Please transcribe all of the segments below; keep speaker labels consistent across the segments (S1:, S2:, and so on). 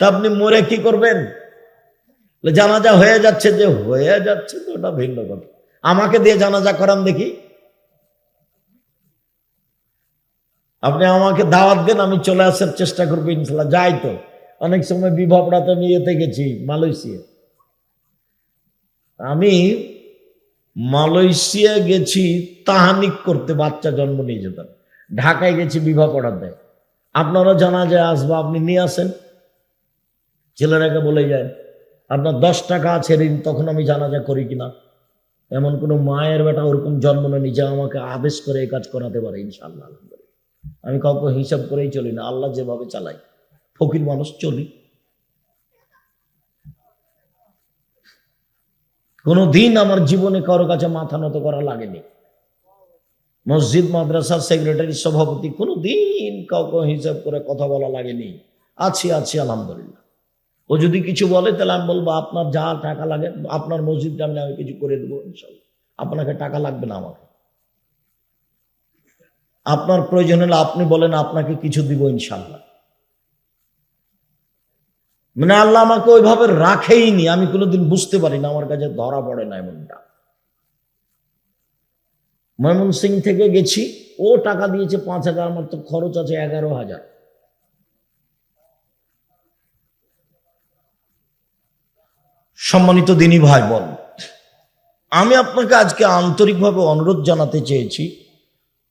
S1: তা আপনি মরে কি করবেন? জানাজা হয়ে যাচ্ছে যে হয়ে যাচ্ছে তো ওটা ভিন্ন কথা। আমাকে দিয়ে জানাজা করান দেখি। আপনি আমাকে দাওয়াত দেন, আমি চলে আসার চেষ্টা করব ইনশাল্লাহ। যাই তো। অনেক সময় বিভাবড়াতে আমি ইয়েতে গেছি, মালয়েশিয়া। আমি মালয়েশিয়া গেছি, তাহানিক করতে, বাচ্চা জন্ম নিয়ে যেতাম। ঢাকায় গেছি বিবাহ পড়াতে। আপনারা জানা যায় আসব, আপনি নিয়ে আসেন। ছেলেরাকে বলে যায়, আপনার দশ টাকা আছে ঋণ, তখন আমি জানাজা করি কিনা? এমন কোনো মায়ের বেটা ওরকম জন্ম নেই যে আমাকে আদেশ করে এই কাজ করাতে পারে ইনশাল্লাহ। আমি কাউকে হিসাব করেই চলি না, আল্লাহ যেভাবে চালাই ফকির মানুষ চলি। কোনো দিন আমার জীবনে কারও কাছে মাথা নত করা লাগেনি। মসজিদ মাদ্রাসার সেক্রেটারি, সভাপতি, কোনো দিন কাউকে হিসাব করে কথা বলা লাগেনি। আছি আছি, আলহামদুলিল্লাহ। ও যদি কিছু বলে, তাহলে আমি বলব, আপনার যা টাকা লাগে, আপনার মসজিদ টামলে আমি কিছু করে দেবো ইনশাল্লাহ আপনাকে টাকা লাগবে না আমাকে। আপনার প্রয়োজন হলে আপনি বলেন, আপনাকে কিছু দিব ইনশাল্লাহ মানে আল্লাহ আমাকে ওইভাবে রাখেইনি, আমি কোনোদিন বুঝতে পারি না আমার কাছে ধরা পড়ে না এমনটা। ময়মন সিং থেকে গেছি, ও টাকা দিয়েছে পাঁচ হাজার, আমার তো খরচ আছে এগারো হাজার। সম্মানিত দিনী ভাই বল আমি আপনাকে আজকে আন্তরিকভাবে অনুরোধ জানাতে চেয়েছি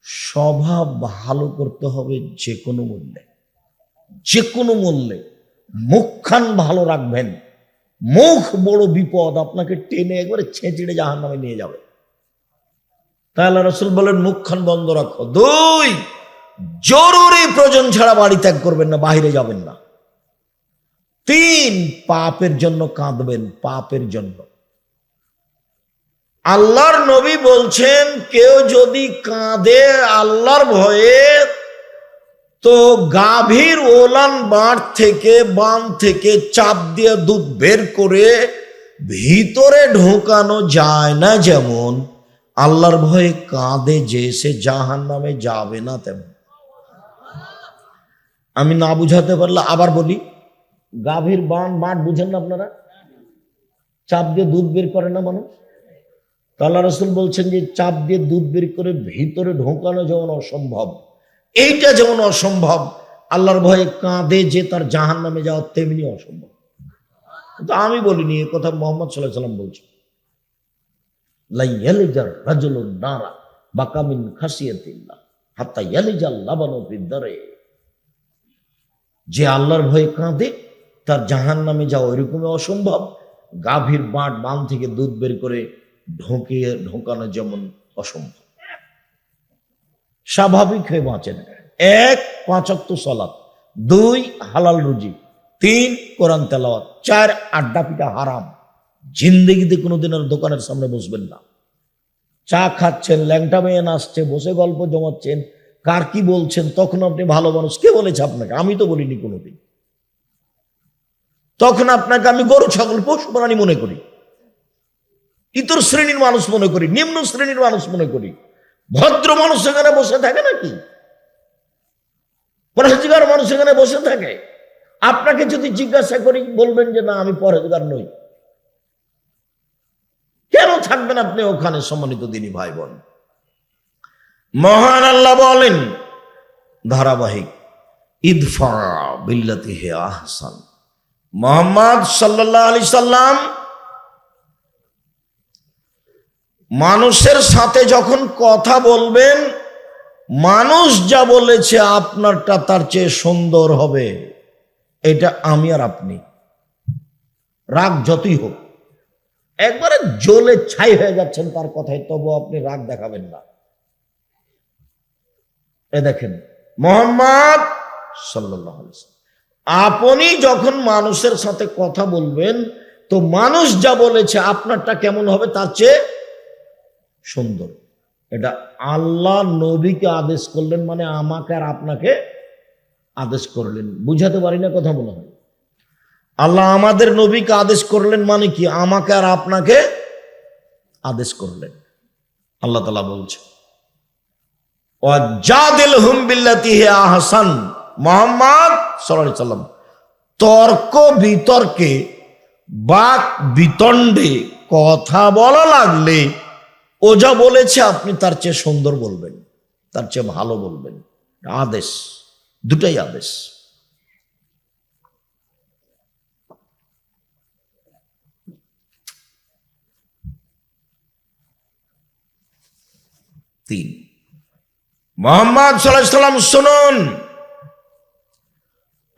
S1: স্বভাব ভালো করতে হবে যে কোনো মূল্যে। যে কোনো মূল্যে মুখখান ভালো রাখবেন। মুখ বড় বিপদ আপনাকে টেনে একবারে ছেঁচড়ে জাহান নামে নিয়ে যাবে। তাহলে রসুল বলেন, মুখখান বন্ধ রাখো। দুই, জরুরি প্রয়োজন ছাড়া বাড়ি ত্যাগ করবেন না বাইরে যাবেন না। তিন পাপের জন্য কাঁদবেন, পাপের জন্য। আল্লাহর নবী বলছেন, কেউ যদি কাঁদে আল্লাহর ভয়ে, তো গাভীর ওলান বাঁট থেকে বান থেকে চাপ দিয়ে দুধ বের করে ভিতরে ঢোকানো যায় না যেমন, আল্লাহর ভয়ে কাঁদে যে সে জাহান নামে যাবে না তেমন। আমি না বুঝাতে পারলে আবার বলি গাভীর বান, মাঠ বুঝেন না আপনারা? চাপ দিয়ে দুধ বের করে না মানুষ? তো আল্লাহ রসুল বলছেন যে, চাপ দিয়ে দুধ বের করে ভিতরে ঢোকানো যেমন অসম্ভব, এইটা যেমন অসম্ভব, আল্লাহর ভয়ে কাঁদে যে তার জাহান নামে যাওয়া তেমনি অসম্ভব। কিন্তু আমি বলিনি, এ কথা মোহাম্মদ সাল্লাহ সাল্লাম বলছে লাইয়ালিজার রাজুলুন নারা বাকামিন খাসিয়াতিল্লাহ, হাত্তা ইয়ালিজাল লাবানু ফিদ্দারে যে আল্লাহর ভয়ে কাঁদে তার জাহান নামে যাওয়া ওইরকমই অসম্ভব। গাভীর বাঁট বান থেকে দুধ বের করে ঢোকিয়ে ঢোকানো যেমন অসম্ভব। স্বাভাবিক হয়ে বাঁচেন। এক পাঁচক্ত সলাৎ দুই, হালাল রুজি। তিন, কোরআন তেলাওয়াত। চার, আড্ডা পিটা হারাম। জিন্দেগিতে কোনোদিন আর দোকানের সামনে বসবেন না। চা খাচ্ছেন, ল্যাংটা মেয়ে নাচছে, বসে গল্প জমাচ্ছেন, কার কি বলছেন, তখন আপনি ভালো মানুষ। কে বলেছে আপনাকে? আমি তো বলিনি কোনোদিন। তখন আপনাকে আমি গরু, ছাগল, পশু, প্রাণী মনে করি। ইতর শ্রেণির মানুষ মনে করি, নিম্ন শ্রেণির মানুষ মনে করি। ভদ্র মানুষ সেখানে বসে থাকে নাকি? পরেজগার মানুষ সেখানে বসে থাকে। আপনাকে যদি জিজ্ঞাসা করি, বলবেন যে, না, আমি পরেজগার নই। কেন থাকবেন আপনি ওখানে, সম্মানিত দিনী ভাই বোন মহান আল্লাহ বলেন, ধারাবাহিক, ইদফা বিল্লাতি হে আহসান। মোহাম্মদ সাল্লাহ আলি সাল্লাম মানুষের সাথে যখন কথা বলবেন, মানুষ যা বলেছে আপনারটা তার চেয়ে সুন্দর হবে। এটা আমি আর আপনি। রাগ যতই হোক। একবারে জ্বলে ছাই হয়ে যাচ্ছেন তার কথায় তবু আপনি রাগ দেখাবেন না। এ দেখেন, মোহাম্মদ সাল্লাহ আপনি যখন মানুষের সাথে কথা বলবেন, তো মানুষ যা বলেছে আপনারটা কেমন হবে? তার চেয়ে সুন্দর। এটা আল্লাহ নবীকে আদেশ করলেন মানে আমাকে আর আপনাকে আদেশ করলেন। বুঝাতে পারি না কথা মনে হয়। আল্লাহ আমাদের নবীকে আদেশ করলেন মানে কি? আমাকে আর আপনাকে আদেশ করলেন। আল্লাহ তালা বলছে আহসান। মোহাম্মদ সাল্লাম, তর্ক বিতর্কে, বাক বিতণ্ডে কথা বলা লাগলে ও যা বলেছে, আপনি তার চেয়ে সুন্দর বলবেন, তার চেয়ে ভালো বলবেন। আদেশ, দুটাই আদেশ। তিন, মোহাম্মদ সাল্লাহ সাল্লাম, শুনুন।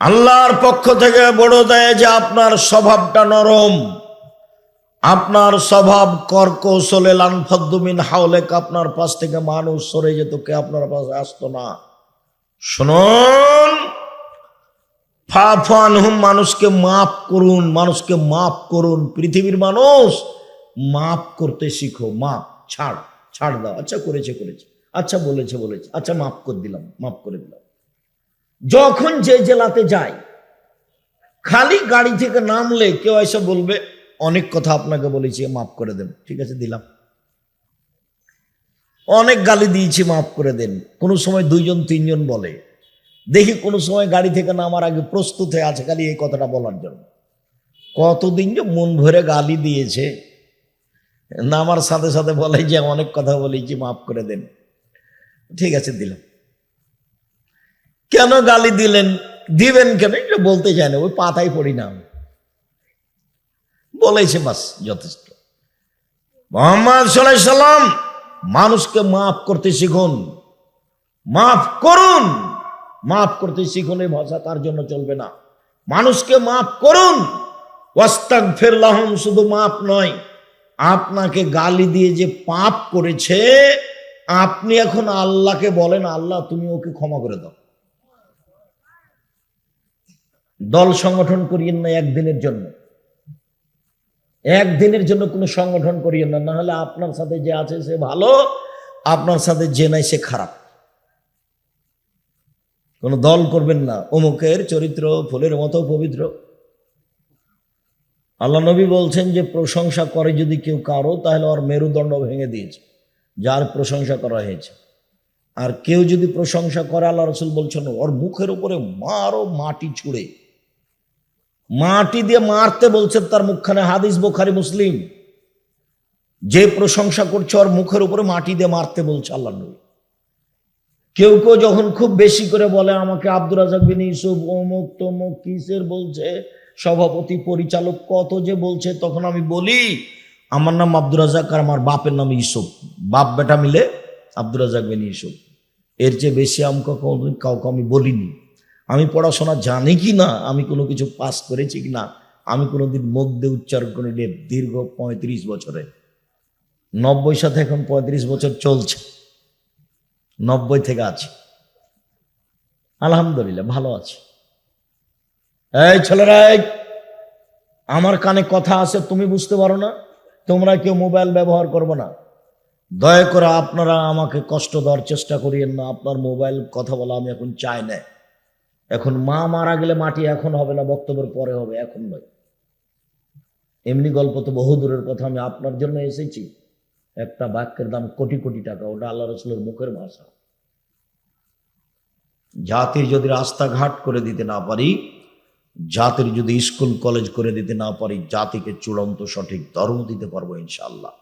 S1: আল্লাহর পক্ষ থেকে বড় দেয় যে আপনার স্বভাবটা নরম, আপনার স্বভাব কর্কশলে লানফদ্দুমিন হাওলেক, আপনার পাশ থেকে মানুষ সরে যেত, কে আপনার পাশে আসতো না। শুনুন ফাফান হুম মানুষকে মাফ করুন, মানুষকে মাফ করুন। পৃথিবীর মানুষ মাফ করতে শিখো, মাফ, ছাড় ছাড় দাও। আচ্ছা করেছে করেছে। আচ্ছা বলেছে বলেছে। আচ্ছা মাফ করে দিলাম, মাফ করে দিলাম। যখন যে জেলাতে যায়, খালি গাড়ি থেকে নামলে কেউ এসে বলবে, অনেক কথা আপনাকে বলেছি, মাফ করে দেন। ঠিক আছে, দিলাম। অনেক গালি দিয়েছি, মাফ করে দেন। কোনো সময় দুইজন, তিনজন বলে। দেখি কোনো সময় গাড়ি থেকে নামার আগে প্রস্তুত হয়ে আছে খালি এই কথাটা বলার জন্য। কতদিন যে মন ভরে গালি দিয়েছে। নামার সাথে সাথে বলে যে, অনেক কথা বলেছি, মাফ করে দেন। ঠিক আছে, দিলাম। কেন গালি দিলেন? দিবেন কেন? এটা বলতে চায় না, ওই পাতায় পড়ি না। বলেছে বাস, যথেষ্ট। মোহাম্মদ সাল্লাম মানুষকে মাফ করতে শিখুন। মাফ করুন। মাফ করতে শিখুন, এই ভাষা তার জন্য চলবে না। মানুষকে মাফ করুন। ওয়াস্তাক ফেরলাহম শুধু মাফ নয়, আপনাকে গালি দিয়ে যে পাপ করেছে, আপনি এখন আল্লাহকে বলেন, আল্লাহ তুমি ওকে ক্ষমা করে দাও। দল সংগঠন করিয়েন না একদিনের জন্য। একদিনের জন্য কোনো সংগঠন করিয়েন না না হলে আপনার সাথে যে আছে সে ভালো, আপনার সাথে যে নাই সে খারাপ। কোনো দল করবেন না, অমুকের চরিত্র, ফুলের মতো পবিত্র। আল্লাহ নবী বলছেন যে, প্রশংসা করে যদি কেউ কারও, তাহলে ওর মেরুদণ্ড ভেঙে দিয়েছে, যার প্রশংসা করা হয়েছে। আর কেউ যদি প্রশংসা করে, আল্লাহ রসুল বলছেন, ওর মুখের উপরে মারো মাটি ছুঁড়ে। মাটি দিয়ে মারতে বলছেন তার মুখখানে হাদিস, বোখারি, মুসলিম। যে প্রশংসা করছে ওর মুখের উপরে মাটি দিয়ে মারতে বলছে আল্লাহ নবী। কেউ কেউ যখন খুব বেশি করে বলে, আমাকে আব্দুর রাজাক বিন ইউসুফ অমুক তমুক কিসের বলছে? সভাপতি, পরিচালক কত যে বলছে? তখন আমি বলি, আমার নাম আব্দুর রাজাক আর আমার বাপের নাম ইউসুফ। বাপ বেটা মিলে আব্দুর রাজাক বিন ইউসুফ। এর চেয়ে বেশি আমাকে কাউকে আমি বলিনি। আমি পড়াশোনা জানি কি না, আমি কোনো কিছু পাস করেছি কি না, আমি কোনোদিন মুখ দিয়ে উচ্চারণ করি নি দীর্ঘ পঁয়ত্রিশ বছরে। নব্বই সাথে এখন পঁয়ত্রিশ বছর চলছে। নব্বই থেকে আছে। আলহামদুলিল্লাহ, ভালো আছে। এই ছেলেরা আমার কানে কথা আছে, তুমি বুঝতে পারো না, তোমরা কেউ মোবাইল ব্যবহার করব না। দয়া করে আপনারা আমাকে কষ্ট দেওয়ার চেষ্টা করিয়েন না, আপনার মোবাইল কথা বলা আমি এখন চাই না। এখন মা মারা গেলে মাটি এখন হবে না, বক্তব্যের পরে হবে, এখন নয়। এমনি গল্প তো বহু দূরের কথা, আমি আপনার জন্য এসেছি। একটা বাক্যের দাম কোটি কোটি টাকা, ওটা আল্লাহ রসুলের মুখের ভাষা। জাতির যদি রাস্তাঘাট করে দিতে না পারি, জাতির যদি স্কুল, কলেজ করে দিতে না পারি, জাতিকে চূড়ান্ত সঠিক ধর্ম দিতে পারব ইনশাল্লাহ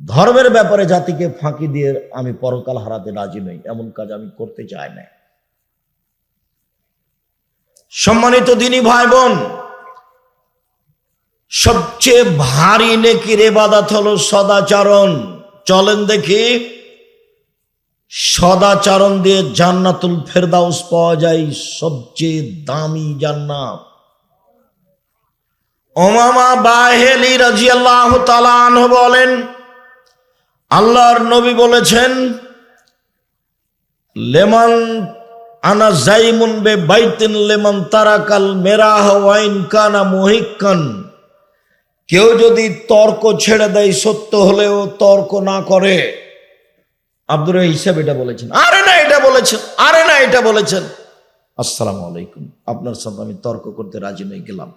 S1: ধর্মের ব্যাপারে জাতিকে ফাঁকি দিয়ে আমি পরকাল হারাতে রাজি নই, এমন কাজ আমি করতে চাই না সম্মানিত দিনী ভাই বোন সবচেয়ে ভারী নেকির এবাদাত হলো সদাচরণ। চলেন দেখি, সদাচরণ দিয়ে জান্নাতুল ফেরদাউস পাওয়া যায় সবচেয়ে দামি জান্নাত। ওমামা বাহেলি রাজিয়াল্লাহ তালান বলেন, আল্লাহর নবী বলেছেন, লেমান আনা জাইমুন বে বাইতিন লেমান তারাকাল মেরাহ ওয়াইন কানা মহিকান কেউ যদি তর্ক ছেড়ে দেয়, সত্য হলেও তর্ক না করে। আব্দুর হিসাব এটা বলেছেন। আরে না, এটা বলেছেন। আরে না, এটা বলেছেন। আসসালামু আলাইকুম। আপনার সাথে আমি তর্ক করতে রাজি নই, গেলাম।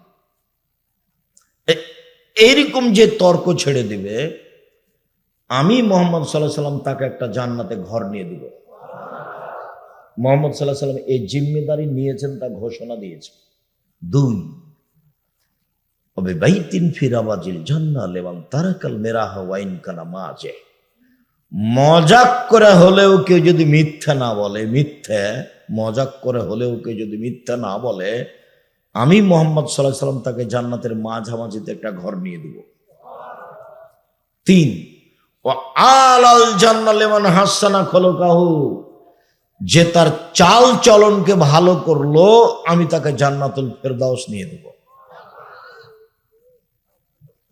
S1: এইরকম যে তর্ক ছেড়ে দিবে, আমি মোহাম্মদ সাল্লাহ সাল্লাম তাকে একটা জান্নাতে ঘর নিয়ে দিব। মোহাম্মদ সাল্লাহ সাল্লাম এই জিম্মেদারি নিয়েছেন, তা ঘোষণা দিয়েছে। দুই বাইতিন ফিরাবাজিল এবং তারাকাল মেরাহ ওয়াইন কানা মজাক করে হলেও কেউ যদি মিথ্যা না বলে, মিথ্যে, মজাক করে হলেও কেউ যদি মিথ্যা না বলে, আমি মোহাম্মদ সাল্লাহ সাল্লাম তাকে জান্নাতের মাঝামাঝিতে একটা ঘর নিয়ে দেব। তিন ও আলাল জান্নালেমান হাসানা খোলকাহু। যে তার চাল চলনকে ভালো করল, আমি তাকে জান্নাতুল ফেরদাউস নিয়ে দেব।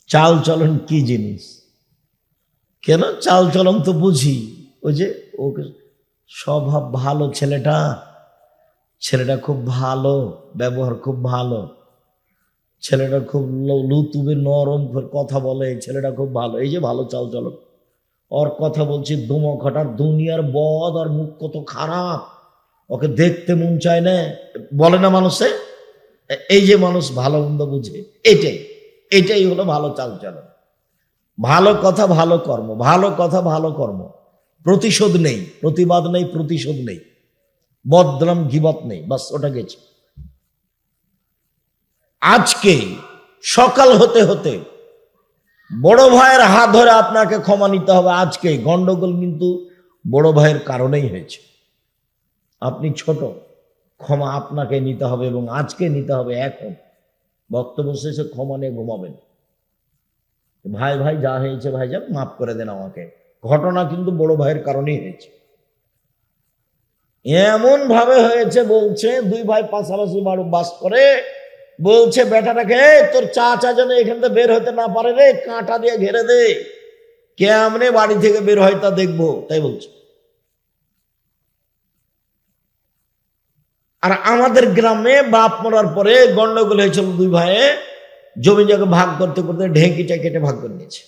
S1: চাল চলন কি জিনিস? কেন? চাল চলন তো বুঝি। ওই যে ওকে স্বভাব ভালো ছেলেটা ছেলেটা খুব ভালো, ব্যবহার খুব ভালো। ছেলেটা খুব লুতুবে, নরম কথা বলে, ছেলেটা খুব ভালো। এই যে ভালো চাল চলন। ওর কথা বলছি হঠাৎ দুনিয়ার বদ আর মুখ কত খারাপ। ওকে দেখতে মন চায় না। বলে না মানুষে এই যে মানুষ ভালো মন্দ বুঝে, এটাই এটাই হলো ভালো চাল চলন ভালো কথা ভালো কর্ম, ভালো কথা ভালো কর্ম। প্রতিশোধ নেই, প্রতিবাদ নেই, প্রতিশোধ নেই। বদনাম, গিবত নেই, বাস ওটা গেছে। আজকে সকাল হতে হতে বড় ভাইয়ের হাত ধরে আপনাকে ক্ষমা নিতে হবে আজকে। গন্ডগোল কিন্তু বড় ভাইয়ের কারণেই হয়েছে। আপনি ছোট, ক্ষমা আপনাকে নিতে হবে এবং আজকে নিতে হবে এখন। বক্তব্য শেষে ক্ষমা নিয়ে ঘুমাবেন। ভাই ভাই, যা হয়েছে ভাই যান মাফ করে দেন আমাকে। ঘটনা কিন্তু বড় ভাইয়ের কারণেই হয়েছে। এমন ভাবে হয়েছে বলছে, দুই ভাই পাশাপাশি বাস করে বলছে, বেটাটাকে তোর চা চা যেন এখান থেকে বের হতে না পারে রে, কাঁটা দিয়ে ঘেরে দে। কেমনে বাড়ি থেকে বের হয় তা দেখব। তাই বলছে। আর আমাদের গ্রামে বাপ মরার পরে গন্ডগোল হয়েছিল দুই ভাইয়ে। জমি জায়গা ভাগ করতে করতে ঢেঁকিটা কেটে ভাগ করে নিয়েছে।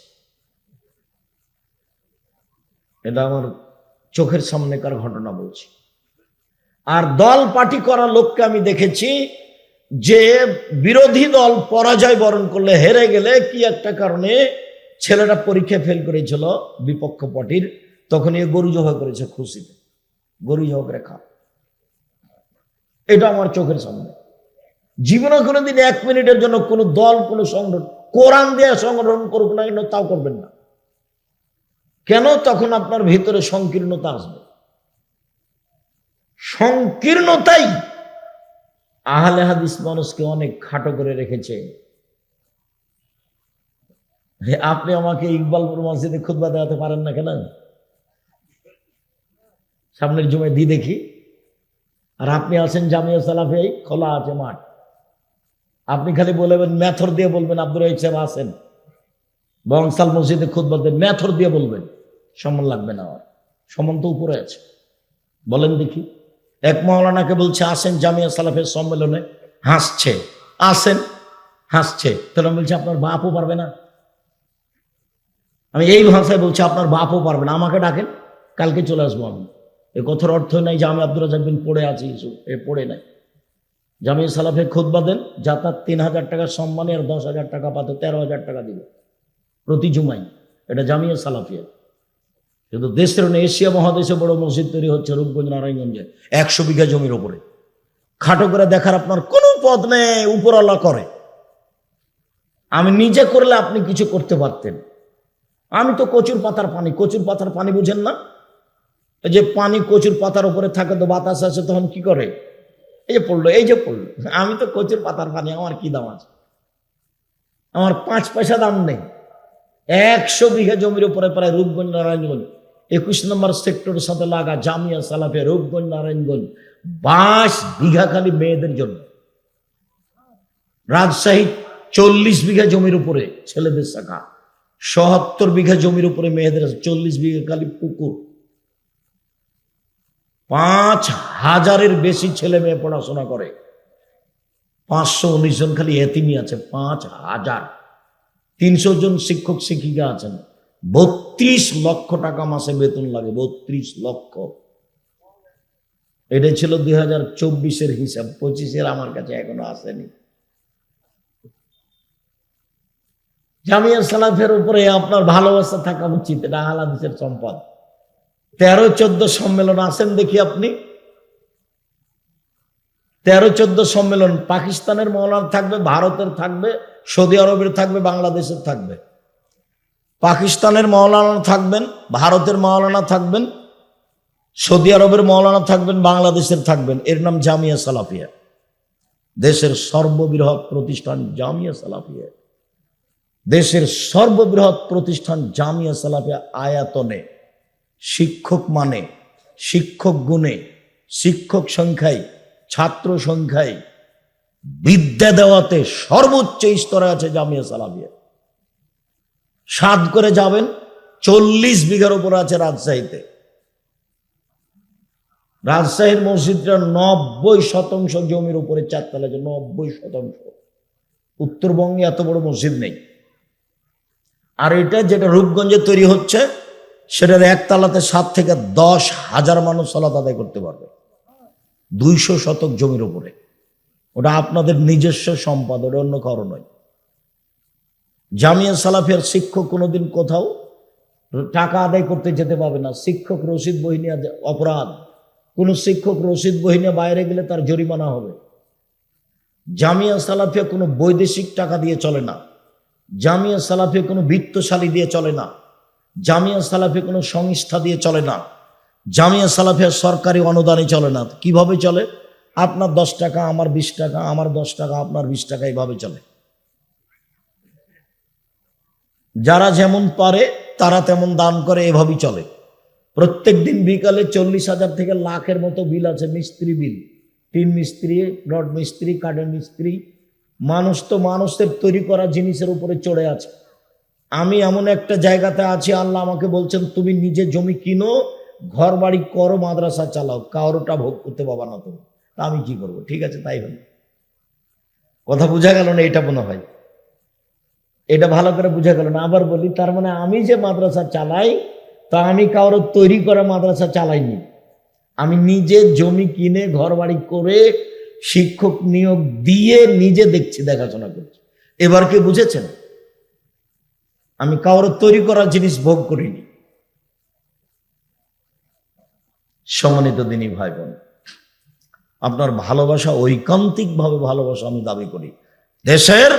S1: এটা আমার চোখের সামনেকার ঘটনা বলছি। আর দল পার্টি করা লোককে আমি দেখেছি যে বিরোধী দল পরাজয় বরণ করলে হেরে গেলে কি একটা কারণে ছেলেটা পরীক্ষা ফেল করেছিল বিপক্ষ পটির তখন এ গরু জবা করেছে খুশিতে। গরু জবা করে খা এটা আমার চোখের সামনে। জীবনে কোনোদিন এক মিনিটের জন্য কোনো দল, কোনো সংগঠন, কোরআন দিয়ে সংগঠন করুক না কেন তাও করবেন না। কেন? তখন আপনার ভিতরে সংকীর্ণতা আসবে। সংকীর্ণতাই আহলে হাদিস মানুষকে অনেক খাটো করে রেখেছে। আপনি আমাকে ইকবালপুর মসজিদে খুদবা দেওয়াতে পারেন না কেন? সামনের জমে দি দেখি। আর আপনি আছেন জামিয়া সালাফে, খোলা আছে মাঠ। আপনি খালি বলবেন ম্যাথর দিয়ে বলবেন, আব্দুর রহিত সাহেব আছেন। বংশাল মসজিদে খুদবা দেন ম্যাথর দিয়ে বলবেন। সম্মান লাগবে না আমার। সম্মান তো উপরে আছে। বলেন দেখি। এক মৌলানাকে বলছে, আসেন জামিয়া সালাফের সম্মেলনে। হাসছে। আসেন? হাসছে। তাহলে বলছে, আপনার বাপও পারবে না। আমি এই ভাষায় বলছি, আপনার বাপও পারবে না। আমাকে ডাকেন, কালকে চলে আসব আমি। এ কথার অর্থ নাই যে আমি আব্দুল রাজাক বিন পড়ে আছি এ পড়ে নাই। জামিয়া সালাফে খুদবা দেন যাতায়াত তিন হাজার টাকা সম্মানে আর দশ হাজার টাকা পাতে, তেরো হাজার টাকা দিবে প্রতি জুমাই এটা জামিয়া সালাফিয়া। কিন্তু দেশের এশিয়া মহাদেশে বড় মসজিদ তৈরি হচ্ছে রূপগঞ্জ নারায়ণগঞ্জে, একশো বিঘা জমির ওপরে খাটো করে দেখার আপনার কোনো পথ নেই উপরওয়ালা করে। আমি নিজে করলে আপনি কিছু করতে পারতেন। আমি তো কচুর পাতার পানি, কচুর পাতার পানি বুঝেন না? এই যে পানি কচুর পাতার উপরে থাকে তো বাতাস আছে তখন কি করে? এই যে পড়ল, এই যে পড়ল। আমি তো কচুর পাতার পানি, আমার কি দাম আছে? আমার পাঁচ পয়সা দাম নেই। একশো বিঘা জমির উপরে প্রায় রূপগঞ্জ, নারায়ণগঞ্জ। একুশ নম্বর সেক্টরের সাথে লাগা জামিয়া সালাফে রূপগঞ্জ, নারায়ণগঞ্জ, বাইশ বিঘা খালি মেয়েদের জন্য। রাজশাহী চল্লিশ বিঘা জমির উপরে ছেলেদের শাখা, সত্তর বিঘা জমির উপরে মেয়েদের চল্লিশ বিঘা খালি পুকুর। পাঁচ হাজারের বেশি ছেলে মেয়ে পড়াশোনা করে। পাঁচশো উনিশ জন খালি এতিমি আছে, পাঁচ হাজার। তিনশো জন শিক্ষক, শিক্ষিকা আছেন। বত্রিশ লক্ষ টাকা মাসে বেতন লাগে, বত্রিশ লক্ষ। এটা ছিল দুই হাজার চব্বিশের হিসাব, পঁচিশের আমার কাছে এখনও আসেনি। জামিয়া সালাফের উপরে আপনার ভালোবাসা থাকা উচিত, এটা সম্পদ। তেরো চোদ্দ সম্মেলন আসেন দেখি আপনি। তেরো চোদ্দ সম্মেলন, পাকিস্তানের মৌলানা থাকবে, ভারতের থাকবে, সৌদি আরবের থাকবে, বাংলাদেশের থাকবে। পাকিস্তানের মৌলানা থাকবেন, ভারতের মৌলানা থাকবেন, সৌদি আরবের মৌলানা থাকবেন, বাংলাদেশের থাকবেন। এর নাম জামিয়া সালাফিয়া। দেশের সর্ববৃহৎ প্রতিষ্ঠান জামিয়া সালাফিয়া। দেশের সর্ববৃহৎ প্রতিষ্ঠান জামিয়া সালাফিয়া আয়াতনে। শিক্ষক মানে শিক্ষক গুণে, শিক্ষক সংখ্যায়, ছাত্র সংখ্যায়, বিদ্যা দেওয়াতে সর্বোচ্চ স্তরে আছে জামিয়া সালাফিয়া। সাত করে যাবেন, চল্লিশ বিঘার উপর আছে রাজশাহীতে। রাজশাহীর মসজিদটা নব্বই শতাংশ জমির উপরে চারতলা আছে, নব্বই শতাংশ। উত্তরবঙ্গে এত বড় মসজিদ নেই। আর এটা যেটা রূপগঞ্জে তৈরি হচ্ছে, সেটার একতলাতে সাত থেকে দশ হাজার মানুষ সলাত আদায় করতে পারবে। দুইশো শতক জমির উপরে। ওটা আপনাদের নিজস্ব সম্পদ, ওটা অন্য কারও নয়। জামিয়া সালাফের শিক্ষক কোনোদিন কোথাও টাকা আদায় করতে যেতে পারবে না। শিক্ষক রসিদ বই নিয়ে অপরাধ। কোনো শিক্ষক রসিদ বই নিয়ে বাইরে গেলে তার জরিমানা হবে। জামিয়া সালাফিয়া কোনো বৈদেশিক টাকা দিয়ে চলে না। জামিয়া সালাফিয়া কোনো বৃত্তশালী দিয়ে চলে না। জামিয়া সালাফিয়া কোনো সংস্থা দিয়ে চলে না। জামিয়া সালাফিয়া সরকারি অনুদানে চলে না। কীভাবে চলে? আপনার দশ টাকা, আমার বিশ টাকা, আমার দশ টাকা, আপনার বিশ টাকা, এইভাবে চলে। যারা যেমন পারে, তারা তেমন দান করে, এভাবেই চলে। প্রত্যেক দিন বিকালে চল্লিশ হাজার থেকে লাখের মতো বিল আছে, মিস্ত্রি বিল। টিন মিস্ত্রি রড মিস্ত্রি, কাঠের মিস্ত্রি। মানুষ তো মানুষের তৈরি করা জিনিসের উপরে চড়ে আছে। আমি এমন একটা জায়গাতে আছি, আল্লাহ আমাকে বলছেন, তুমি নিজে জমি কিনো ঘর বাড়ি করো, মাদ্রাসা চালাও। কারোটা ভোগ করতে পাবা না তুমি। তা আমি কি করব? ঠিক আছে, তাই হলো। কথা বোঝা গেল না, এটা মনে হয়? এটা ভালো করে বোঝা গেল না। আবার বলি, তার মানে আমি যে মাদ্রাসা চালাই, তা আমি কারোর তৈরি করা মাদ্রাসা চালাইনি। আমি নিজে জমি কিনে ঘর বাড়ি করে, শিক্ষক নিয়োগ দিয়ে নিজে দেখছি, দেখাশোনা করছি। এবার কি বুঝেছেন? আমি কারোর তৈরি করা জিনিস ভোগ করিনি। সম্মানিত দিনী ভাই বোন আপনার ভালোবাসা ঐকান্তিকভাবে ভালোবাসা আমি দাবি করি। দেশের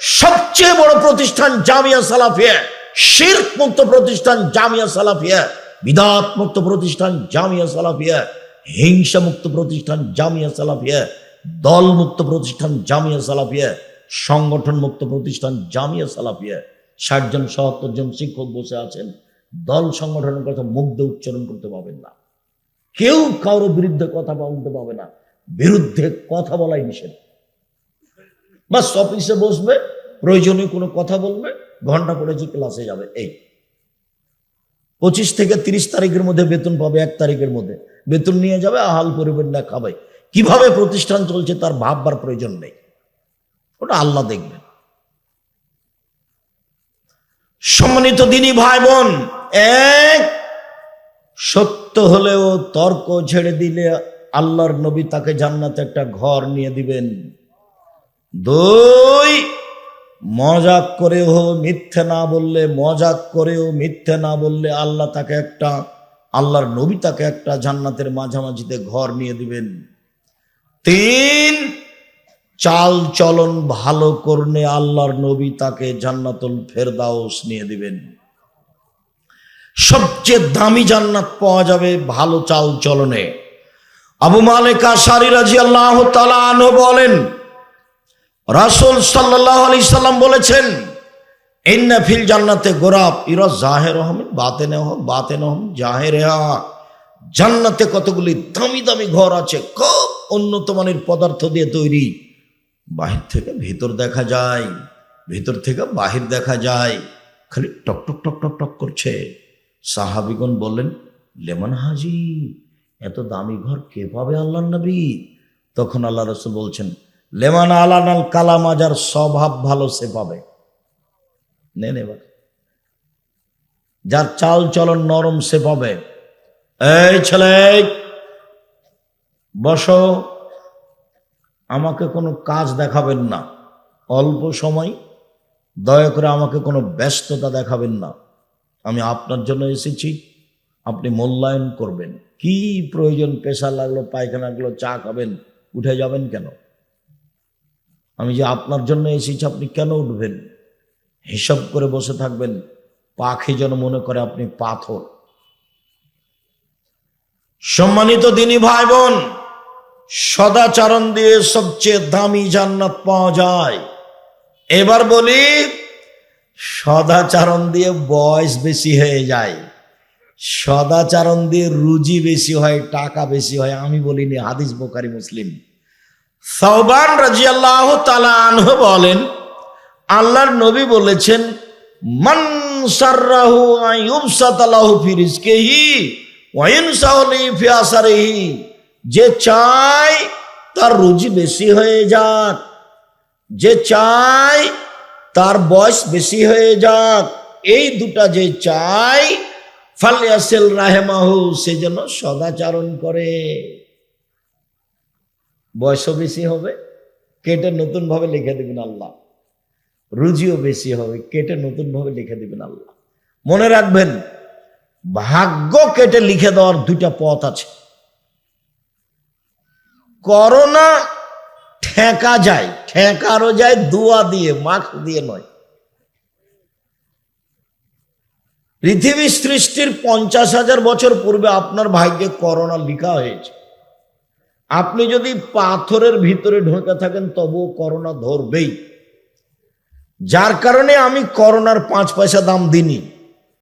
S1: সবচেয়ে বড় প্রতিষ্ঠান জামিয়া সালাফিয়া। শির্ক মুক্ত প্রতিষ্ঠান জামিয়া সালাফিয়া। বিদাত মুক্ত প্রতিষ্ঠান জামিয়া সালাফিয়া। হিংসা মুক্ত প্রতিষ্ঠান জামিয়া সালাফিয়া। দল মুক্ত প্রতিষ্ঠান জামিয়া সালাফিয়া। সংগঠন মুক্ত প্রতিষ্ঠান জামিয়া সালাফিয়া। ষাট জন, সত্তর জন শিক্ষক বসে আছেন। দল সংগঠনের কথা মুগ্ধ উচ্চারণ করতে পারবেন না। কেউ কারও বিরুদ্ধে কথা বলতে পারবে না। বিরুদ্ধে কথা বলাই নিষেধ। বাস অফিসে বসবে, প্রয়োজনীয় কোনো কথা বলবে, ঘণ্টা পড়েছে ক্লাসে যাবে, এই। পঁচিশ থেকে তিরিশ তারিখের মধ্যে বেতন পাবে, এক তারিখের মধ্যে। বেতন নিয়ে যাবে, আহাল পরিবার না খাবে। কীভাবে প্রতিষ্ঠান চলছে তার ভাববার প্রয়োজন নেই। ওটা আল্লাহ দেখবেন। সম্মানিত দিনী ভাই বোন, এক, সত্য হলেও তর্ক ছেড়ে দিলে আল্লাহর নবী তাকে জান্নাতে একটা ঘর নিয়ে দিবেন। দুই, মজাক করেও মিথ্যে না বললে, মজাক করেও মিথ্যে না বললে আল্লাহ তাকে একটা, আল্লাহর নবী তাকে একটা জান্নাতের মাঝামাঝিতে ঘর নিয়ে দিবেন। তিন, চাল চলন ভালো করলে আল্লাহর নবী তাকে জান্নাতুল ফেরদাউস নিয়ে দিবেন। সবচেয়ে দামি জান্নাত পাওয়া যাবে ভালো চাল চলনে। আবু মালিক আশারি রাজি আল্লাহ বলেন রাসুল সাল্লাহ আলি সাল্লাম বলেছেন, ইন্না ফিল জান্নাতে গোরাব, ইরা জাহের আহমেদ বাতেন হোক বাতেন হোক জাহের জান্নাতে কতগুলি দামি দামি ঘর আছে, খুব উন্নত মানের পদার্থ দিয়ে তৈরি। বাহির থেকে ভিতর দেখা যায়, ভিতর থেকে বাহির দেখা যায়, খালি টক টক টক টক টক করছে। সাহাবিগণ বললেন, লেমন হাজি এত দামি ঘর কে পাবে আল্লাহ নবী? তখন আল্লাহ রসুল বলছেন লেমান আলানাল কালাম আজার স্বভাব ভালো সে পাবে। নেন এবার যার চাল চলন নরম সে পাবে। এই ছেলে, বসো। আমাকে কোনো কাজ দেখাবেন না। অল্প সময়, দয়া করে আমাকে কোনো ব্যস্ততা দেখাবেন না। আমি আপনার জন্য এসেছি, আপনি মূল্যায়ন করবেন। কি প্রয়োজন, পেশা লাগল পায়খানা লাগল চা খাবেন, উঠে যাবেন কেন? আমি যে আপনার জন্য এসেছি, আপনি কেন উঠবেন? হিসাব করে বসে থাকবেন। পাখি যেন মনে করে আপনি পাথর। সম্মানিত দিনই ভাই বোন সদাচারণ দিয়ে সবচেয়ে দামি জান্নাত পাওয়া যায়। এবার বলি, সদাচারণ দিয়ে বয়স বেশি হয়ে যায়। সদাচারণ দিয়ে রুজি বেশি হয়, টাকা বেশি হয়। আমি বলিনি, হাদিস বোকারি মুসলিম। সৌবান রাজি আল্লাহ বলেন, আল্লাহর নবী বলেছেন, মান সাররাহু আইয়ুবসাতালাহু ফি রিজকিহি ওয়া ইনসাউলি ফি আসারিহি যে চায় তার রুজি বেশি হয়ে যাক। যে চায় তার বয়স বেশি হয়ে যাক। এই দুটা যে চায় ফালিয়াসেল রাহেমাহু, সে যেন সদাচারণ করে। বয়সও বেশি হবে, কেটে নতুন ভাবে লিখে দেবেন আল্লাহ। রুজিও বেশি হবে, কেটে নতুন ভাবে লিখে দেবেন আল্লাহ। মনে রাখবেন, ভাগ্য কেটে লিখে দেওয়ার দুইটা পথ আছে। করোনা ঠেকা যায়, ঠেকারও যায়, দুয়া দিয়ে মাস্ক দিয়ে নয়। পৃথিবী সৃষ্টির পঞ্চাশ হাজার বছর পূর্বে আপনার ভাগ্যে করোনা লিখা হয়েছে। আপনি যদি পাথরের ভিতরে ঢোকে থাকেন, তবুও করোনা ধরবেই। যার কারণে আমি করোনার পাঁচ পয়সা দাম দিনি